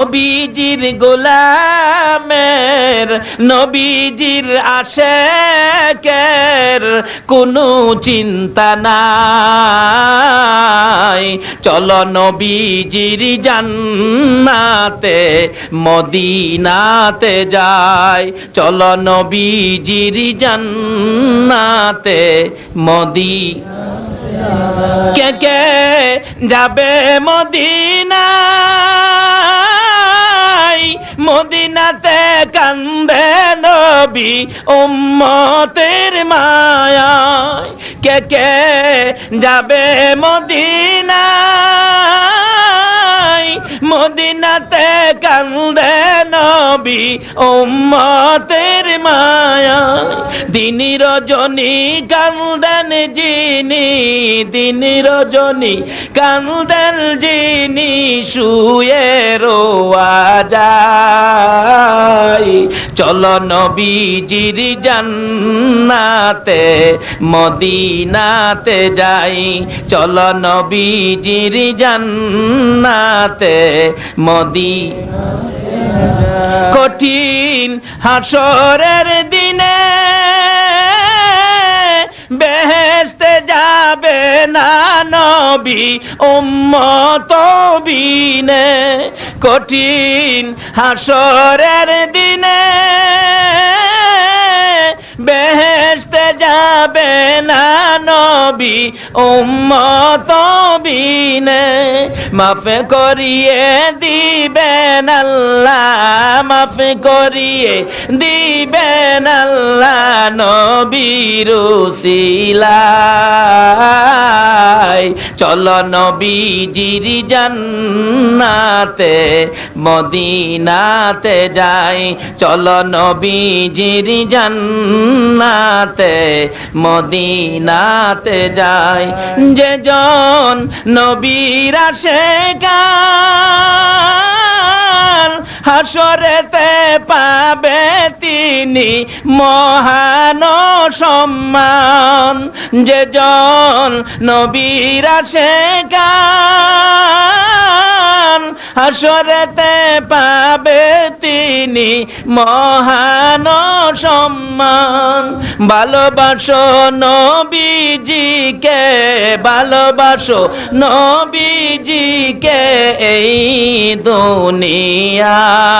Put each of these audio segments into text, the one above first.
নবীজির গোলামের, নবীজির আশেকের কোনো চিন্তা নাই। চলো নবীজির জান্নাতে, মদিনাতে যাই। চলো নবীজির জান্নাতে মদি কে কে যাবে মদিনায়? মদিনাতে কান্দে নবী উম্মতের মায়া কে কে যাবে মদিনায়? মদিনাতে কান্দে নবী উম্মতের মায়ায়। দিনী রজনী কান্দেন যিনি, দিনী রজনী কান্দেন যিনি, শুয়ে রোয়া যায়। চলো নবীজির জান্নাতে, মদিনাতে যাই। চলো নবীজির জান্নাতে মদি কঠিন হাসরের দিনে নবী, উম্মত বিনে কঠিন হাসরের দিনে। বেহেস্তে যাবে না নবী, উম্মত বিনে মাফ করিয়ে দিবেন আল্লাহ, মাফ করিয়ে দিবেন আল্লাহ নবীর সিলাই চলো নবীজির জান্নাতে, মদিনাতে যাই চলো নবীজির জান্নাতে, মদিনাতে যাই যে জন নবীর আসে গান হাসরেতে পাবে তিনি মহান সম্মান। যে জন নবীর আসে গান হাসরেতে পাবে তিনি মহান সম্মান। ভালোবাসো নবীজিকে ভালোবাসো নবীজিকে এই দুনিয়ায়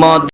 মদ